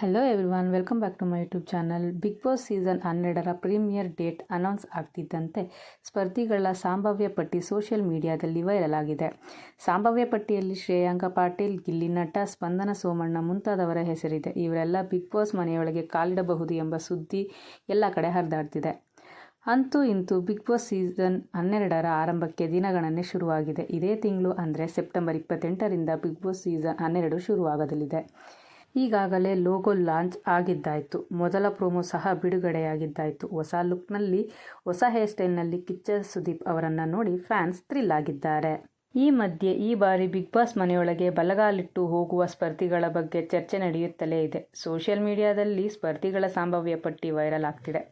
Hello everyone welcome back to my YouTube channel Bigg Boss season ಹನ್ನೆರಡರ premiere date announce ಆಗ್ತಿದ್ದಂತೆ ಸ್ಪರ್ಧಿಗಳ ಸಂಭಾವ್ಯ ಪಟ್ಟಿ ಸೋಷಿಯಲ್ ಮೀಡಿಯಾದಲ್ಲಿ ವೈರಲ್ ಆಗಿದೆ. ಸಂಭಾವ್ಯ ಪಟ್ಟಿಯಲ್ಲಿ ಶ್ರೇಯಾಂಕ ಪಾಟೀಲ್, ಗಿಲ್ಲಿ ನಟ, ಸ್ಪಂದನ ಸೋಮಣ್ಣ ಮುಂತಾದವರ ಹೆಸರಿದೆ. ಇವರೆಲ್ಲ ಬಿಗ್ ಬಾಸ್ ಮನೆಯೊಳಗೆ ಕಾಲಿಡಬಹುದು ಎಂಬ ಸುದ್ದಿ ಎಲ್ಲ ಕಡೆ ಹರಿದಾಡ್ತಿದೆ. ಅಂತೂ ಇಂತೂ ಬಿಗ್ ಬಾಸ್ ಸೀಸನ್ ಹನ್ನೆರಡರ ಆರಂಭಕ್ಕೆ ದಿನಗಣನೆ ಶುರುವಾಗಿದೆ. ಇದೇ ತಿಂಗಳು ಅಂದರೆ ಸೆಪ್ಟೆಂಬರ್ ಇಪ್ಪತ್ತೆಂಟರಿಂದ ಬಿಗ್ ಬಾಸ್ ಸೀಸನ್ ಹನ್ನೆರಡು ಶುರುವಾಗಲಿದೆ. ಈಗಾಗಲೇ ಲೋಗೋ ಲಾಂಚ್ ಆಗಿದ್ದಾಯಿತು. ಮೊದಲ ಪ್ರೋಮೋ ಸಹ ಬಿಡುಗಡೆಯಾಗಿದ್ದಾಯಿತು. ಹೊಸ ಲುಕ್ನಲ್ಲಿ, ಹೊಸ ಹೇರ್ ಸ್ಟೈಲ್ನಲ್ಲಿ ಕಿಚ್ಚ ಸುದೀಪ್ ಅವರನ್ನು ನೋಡಿ ಫ್ಯಾನ್ಸ್ ಥ್ರಿಲ್ ಆಗಿದ್ದಾರೆ. ಈ ಮಧ್ಯೆ ಈ ಬಾರಿ ಬಿಗ್ ಬಾಸ್ ಮನೆಯೊಳಗೆ ಬಲಗಾಲಿಟ್ಟು ಹೋಗುವ ಸ್ಪರ್ಧಿಗಳ ಬಗ್ಗೆ ಚರ್ಚೆ ನಡೆಯುತ್ತಲೇ ಇದೆ. ಸೋಷಿಯಲ್ ಮೀಡಿಯಾದಲ್ಲಿ ಸ್ಪರ್ಧಿಗಳ ಸಂಭಾವ್ಯ ಪಟ್ಟಿ ವೈರಲ್ ಆಗ್ತಿದೆ.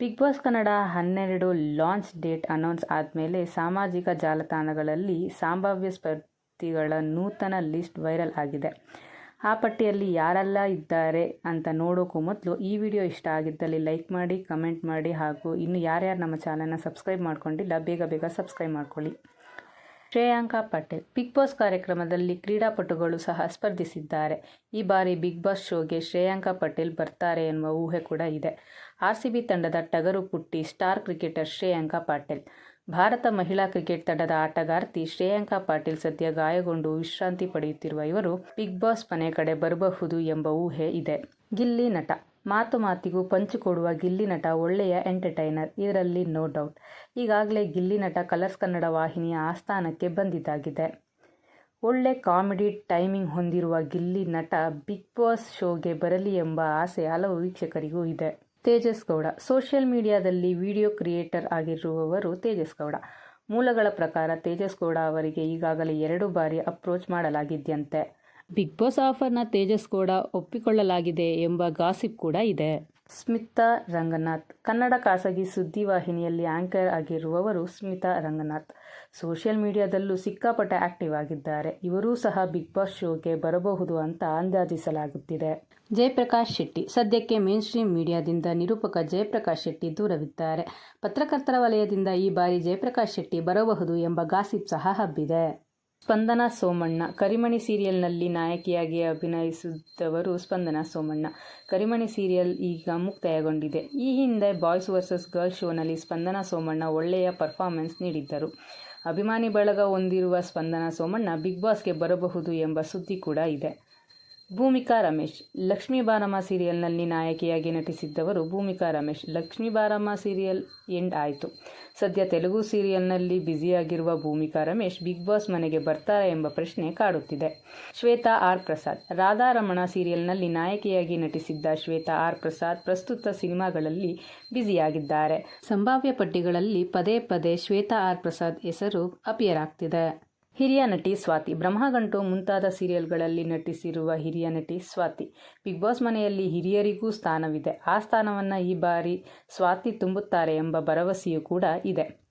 ಬಿಗ್ ಬಾಸ್ ಕನ್ನಡ ಹನ್ನೆರಡು ಲಾಂಚ್ ಡೇಟ್ ಅನೌನ್ಸ್ ಆದಮೇಲೆ ಸಾಮಾಜಿಕ ಜಾಲತಾಣಗಳಲ್ಲಿ ಸಂಭಾವ್ಯ ಸ್ಪರ್ಧಿಗಳ ನೂತನ ಲಿಸ್ಟ್ ವೈರಲ್ ಆಗಿದೆ. ಆ ಪಟ್ಟಿಯಲ್ಲಿ ಯಾರೆಲ್ಲ ಇದ್ದಾರೆ ಅಂತ ನೋಡೋಕ್ಕೂ ಮೊದಲು ಈ ವಿಡಿಯೋ ಇಷ್ಟ ಆಗಿದ್ದಲ್ಲಿ ಲೈಕ್ ಮಾಡಿ, ಕಮೆಂಟ್ ಮಾಡಿ ಹಾಗೂ ಇನ್ನು ಯಾರ್ಯಾರು ನಮ್ಮ ಚಾನಲ್ನ ಸಬ್ಸ್ಕ್ರೈಬ್ ಮಾಡ್ಕೊಂಡಿಲ್ಲ, ಬೇಗ ಬೇಗ ಸಬ್ಸ್ಕ್ರೈಬ್ ಮಾಡ್ಕೊಳ್ಳಿ. ಶ್ರೇಯಾಂಕಾ ಪಟೇಲ್ ಬಿಗ್ ಬಾಸ್ ಕಾರ್ಯಕ್ರಮದಲ್ಲಿ ಕ್ರೀಡಾಪಟುಗಳು ಸಹ ಸ್ಪರ್ಧಿಸಿದ್ದಾರೆ. ಈ ಬಾರಿ ಬಿಗ್ ಬಾಸ್ ಶೋಗೆ ಶ್ರೇಯಾಂಕಾ ಪಟೇಲ್ ಬರ್ತಾರೆ ಎನ್ನುವ ಊಹೆ ಕೂಡ ಇದೆ. ಆರ್ ತಂಡದ ಟಗರು ಪುಟ್ಟಿ ಸ್ಟಾರ್ ಕ್ರಿಕೆಟರ್ ಶ್ರೇಯಾಂಕಾ ಪಾಟೀಲ್. ಭಾರತ ಮಹಿಳಾ ಕ್ರಿಕೆಟ್ ತಂಡದ ಆಟಗಾರ್ತಿ ಶ್ರೇಯಾಂಕಾ ಪಾಟೀಲ್ ಸದ್ಯ ಗಾಯಗೊಂಡು ವಿಶ್ರಾಂತಿ ಪಡೆಯುತ್ತಿರುವ ಇವರು ಬಿಗ್ ಬಾಸ್ ಮನೆ ಕಡೆ ಬರಬಹುದು ಎಂಬ ಊಹೆ ಇದೆ. ಗಿಲ್ಲಿ ನಟ. ಮಾತು ಮಾತಿಗೂ ಪಂಚು ಕೊಡುವ ಗಿಲ್ಲಿ ನಟ ಒಳ್ಳೆಯ ಎಂಟರ್ಟೈನರ್. ಇದರಲ್ಲಿ ನೋ ಡೌಟ್. ಈಗಾಗಲೇ ಗಿಲ್ಲಿ ನಟ ಕಲರ್ಸ್ ಕನ್ನಡ ವಾಹಿನಿಯ ಆಸ್ಥಾನಕ್ಕೆ ಬಂದಿದ್ದಾಗಿದೆ. ಒಳ್ಳೆ ಕಾಮಿಡಿ ಟೈಮಿಂಗ್ ಹೊಂದಿರುವ ಗಿಲ್ಲಿ ನಟ ಬಿಗ್ ಬಾಸ್ ಶೋಗೆ ಬರಲಿ ಎಂಬ ಆಸೆ ಹಲವು ವೀಕ್ಷಕರಿಗೂ ಇದೆ. ತೇಜಸ್ ಗೌಡ. ಸೋಷಿಯಲ್ ಮೀಡಿಯಾದಲ್ಲಿ ವಿಡಿಯೋ ಕ್ರಿಯೇಟರ್ ಆಗಿರುವವರು ತೇಜಸ್ ಗೌಡ. ಮೂಲಗಳ ಪ್ರಕಾರ ತೇಜಸ್ ಗೌಡ ಅವರಿಗೆ ಈಗಾಗಲೇ ಎರಡು ಬಾರಿ ಅಪ್ರೋಚ್ ಮಾಡಲಾಗಿದ್ಯಂತೆ. ಬಿಗ್ ಬಾಸ್ ಆಫರ್ನ ತೇಜಸ್ ಗೌಡ ಒಪ್ಪಿಕೊಳ್ಳಲಾಗಿದೆ ಎಂಬ ಗಾಸಿಪ್ ಕೂಡ ಇದೆ. ಸ್ಮಿತಾ ರಂಗನಾಥ್. ಕನ್ನಡ ಖಾಸಗಿ ಸುದ್ದಿವಾಹಿನಿಯಲ್ಲಿ ಆಂಕರ್ ಆಗಿರುವವರು ಸ್ಮಿತಾ ರಂಗನಾಥ್. ಸೋಷಿಯಲ್ ಮೀಡಿಯಾದಲ್ಲೂ ಸಿಕ್ಕಾಪಟ್ಟೆ ಆಕ್ಟಿವ್ ಆಗಿದ್ದಾರೆ. ಇವರೂ ಸಹ ಬಿಗ್ ಬಾಸ್ ಶೋಗೆ ಬರಬಹುದು ಅಂತ ಅಂದಾಜಿಸಲಾಗುತ್ತಿದೆ. ಜಯಪ್ರಕಾಶ್ ಶೆಟ್ಟಿ ಸದ್ಯಕ್ಕೆ ಮೇನ್ ಸ್ಟ್ರೀಮ್ ಮೀಡಿಯಾದಿಂದ ನಿರೂಪಕ ಜಯಪ್ರಕಾಶ್ ಶೆಟ್ಟಿ ದೂರವಿದ್ದಾರೆ. ಪತ್ರಕರ್ತರ ವಲಯದಿಂದ ಈ ಬಾರಿ ಜಯಪ್ರಕಾಶ್ ಶೆಟ್ಟಿ ಬರಬಹುದು ಎಂಬ ಗಾಸಿಪ್ ಸಹ ಹಬ್ಬಿದೆ. ಸ್ಪಂದನ ಸೋಮಣ್ಣ, ಕರಿಮಣಿ ಸೀರಿಯಲ್ನಲ್ಲಿ ನಾಯಕಿಯಾಗಿ ಅಭಿನಯಿಸಿದ್ದವರು ಸ್ಪಂದನ ಸೋಮಣ್ಣ. ಕರಿಮಣಿ ಸೀರಿಯಲ್ ಈಗ ಮುಕ್ತಾಯಗೊಂಡಿದೆ. ಈ ಹಿಂದೆ ಬಾಯ್ಸ್ ವರ್ಸಸ್ ಗರ್ಲ್ಸ್ ಶೋನಲ್ಲಿ ಸ್ಪಂದನ ಸೋಮಣ್ಣ ಒಳ್ಳೆಯ ಪರ್ಫಾರ್ಮೆನ್ಸ್ ನೀಡಿದ್ದರು. ಅಭಿಮಾನಿ ಬಳಗ ಹೊಂದಿರುವ ಸ್ಪಂದನ ಸೋಮಣ್ಣ ಬಿಗ್ ಬಾಸ್ಗೆ ಬರಬಹುದು ಎಂಬ ಸುದ್ದಿ ಕೂಡ ಇದೆ. ಭೂಮಿಕಾ ರಮೇಶ್, ಲಕ್ಷ್ಮೀ ಬಾರಮ್ಮ ಸೀರಿಯಲ್ನಲ್ಲಿ ನಾಯಕಿಯಾಗಿ ನಟಿಸಿದ್ದವರು ಭೂಮಿಕಾ ರಮೇಶ್. ಲಕ್ಷ್ಮೀ ಬಾರಮ್ಮ ಸೀರಿಯಲ್ ಎಂಡ್ ಆಯಿತು. ಸದ್ಯ ತೆಲುಗು ಸೀರಿಯಲ್ನಲ್ಲಿ ಬ್ಯುಸಿಯಾಗಿರುವ ಭೂಮಿಕಾ ರಮೇಶ್ ಬಿಗ್ ಬಾಸ್ ಮನೆಗೆ ಬರ್ತಾರಾ ಎಂಬ ಪ್ರಶ್ನೆ ಕಾಡುತ್ತಿದೆ. ಶ್ವೇತಾ ಆರ್ ಪ್ರಸಾದ್ ರಾಧಾರಮಣ ಸೀರಿಯಲ್ನಲ್ಲಿ ನಾಯಕಿಯಾಗಿ ನಟಿಸಿದ್ದ ಶ್ವೇತಾ ಆರ್ ಪ್ರಸಾದ್ ಪ್ರಸ್ತುತ ಸಿನಿಮಾಗಳಲ್ಲಿ ಬ್ಯುಸಿಯಾಗಿದ್ದಾರೆ. ಸಂಭಾವ್ಯ ಪಟ್ಟಿಗಳಲ್ಲಿ ಪದೇ ಪದೇ ಶ್ವೇತಾ ಆರ್ ಪ್ರಸಾದ್ ಹೆಸರು ಅಪಿಯರ್ ಆಗ್ತಿದೆ. ಹಿರಿಯ ನಟಿ ಸ್ವಾತಿ. ಬ್ರಹ್ಮಗಂಟು ಮುಂತಾದ ಸೀರಿಯಲ್ಗಳಲ್ಲಿ ನಟಿಸಿರುವ ಹಿರಿಯ ನಟಿ ಸ್ವಾತಿ. ಬಿಗ್ ಬಾಸ್ ಮನೆಯಲ್ಲಿ ಹಿರಿಯರಿಗೂ ಸ್ಥಾನವಿದೆ. ಆ ಸ್ಥಾನವನ್ನು ಈ ಬಾರಿ ಸ್ವಾತಿ ತುಂಬುತ್ತಾರೆ ಎಂಬ ಭರವಸೆಯೂ ಕೂಡ ಇದೆ.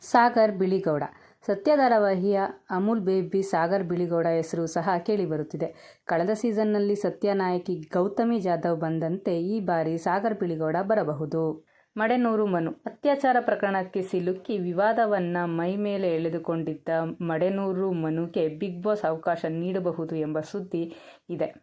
ಸಾಗರ್ ಬಿಳಿಗೌಡ. ಸತ್ಯ ಧಾರಾವಾಹಿಯ ಅಮೂಲ್ ಬೇಬಿ ಸಾಗರ್ ಬಿಳಿಗೌಡ ಹೆಸರು ಸಹ ಕೇಳಿಬರುತ್ತಿದೆ. ಕಳೆದ ಸೀಸನ್ನಲ್ಲಿ ಸತ್ಯ ನಾಯಕಿ ಗೌತಮಿ ಜಾಧವ್ ಬಂದಂತೆ ಈ ಬಾರಿ ಸಾಗರ್ ಬಿಳಿಗೌಡ ಬರಬಹುದು. ಮಡೆನೂರು ಮನು. ಅತ್ಯಾಚಾರ ಪ್ರಕರಣಕ್ಕೆ ಸಿಲುಕಿ ವಿವಾದವನ್ನು ಮೈ ಮೇಲೆ ಎಳೆದುಕೊಂಡಿದ್ದ ಮಡೆನೂರು ಮನುಗೆ ಬಿಗ್ ಬಾಸ್ ಅವಕಾಶ ನೀಡಬಹುದು ಎಂಬ ಸುದ್ದಿ ಇದೆ.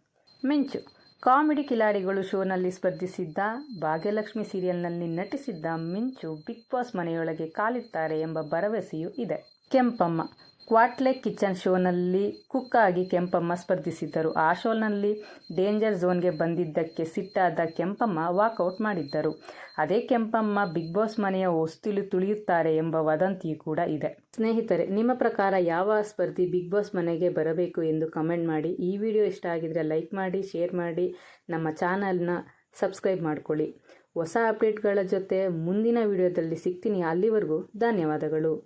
ಮಿಂಚು. ಕಾಮಿಡಿ ಕಿಲಾಡಿಗಳು ಶೋನಲ್ಲಿ ಸ್ಪರ್ಧಿಸಿದ್ದ, ಭಾಗ್ಯಲಕ್ಷ್ಮಿ ಸೀರಿಯಲ್ನಲ್ಲಿ ನಟಿಸಿದ್ದ ಮಿಂಚು ಬಿಗ್ ಬಾಸ್ ಮನೆಯೊಳಗೆ ಕಾಲಿಡ್ತಾರೆ ಎಂಬ ಭರವಸೆಯೂ ಇದೆ. ಕೆಂಪಮ್ಮ. ಕ್ವಾಟ್ಲೆ ಕಿಚನ್ ಶೋನಲ್ಲಿ ಕುಕ್ ಆಗಿ ಕೆಂಪಮ್ಮ ಸ್ಪರ್ಧಿಸಿದ್ದರು. ಆ ಶೋನಲ್ಲಿ ಡೇಂಜರ್ ಝೋನ್ಗೆ ಬಂದಿದ್ದಕ್ಕೆ ಸಿಟ್ಟಾದ ಕೆಂಪಮ್ಮ ವಾಕೌಟ್ ಮಾಡಿದ್ದರು. ಅದೇ ಕೆಂಪಮ್ಮ ಬಿಗ್ ಬಾಸ್ ಮನೆಯ ಹೊಸ್ತಿಲು ತುಳಿಯುತ್ತಾರೆ ಎಂಬ ವದಂತಿ ಕೂಡ ಇದೆ. ಸ್ನೇಹಿತರೆ, ನಿಮ್ಮ ಪ್ರಕಾರ ಯಾವ ಸ್ಪರ್ಧಿ ಬಿಗ್ ಬಾಸ್ ಮನೆಗೆ ಬರಬೇಕು ಎಂದು ಕಮೆಂಟ್ ಮಾಡಿ. ಈ ವಿಡಿಯೋ ಇಷ್ಟ ಆಗಿದ್ರೆ ಲೈಕ್ ಮಾಡಿ, ಶೇರ್ ಮಾಡಿ, ನಮ್ಮ ಚಾನಲ್ನ ಸಬ್ಸ್ಕ್ರೈಬ್ ಮಾಡಿಕೊಳ್ಳಿ. ಹೊಸ ಅಪ್ಡೇಟ್ಗಳ ಜೊತೆ ಮುಂದಿನ ವಿಡಿಯೋದಲ್ಲಿ ಸಿಗ್ತೀನಿ. ಅಲ್ಲಿವರೆಗೂ ಧನ್ಯವಾದಗಳು.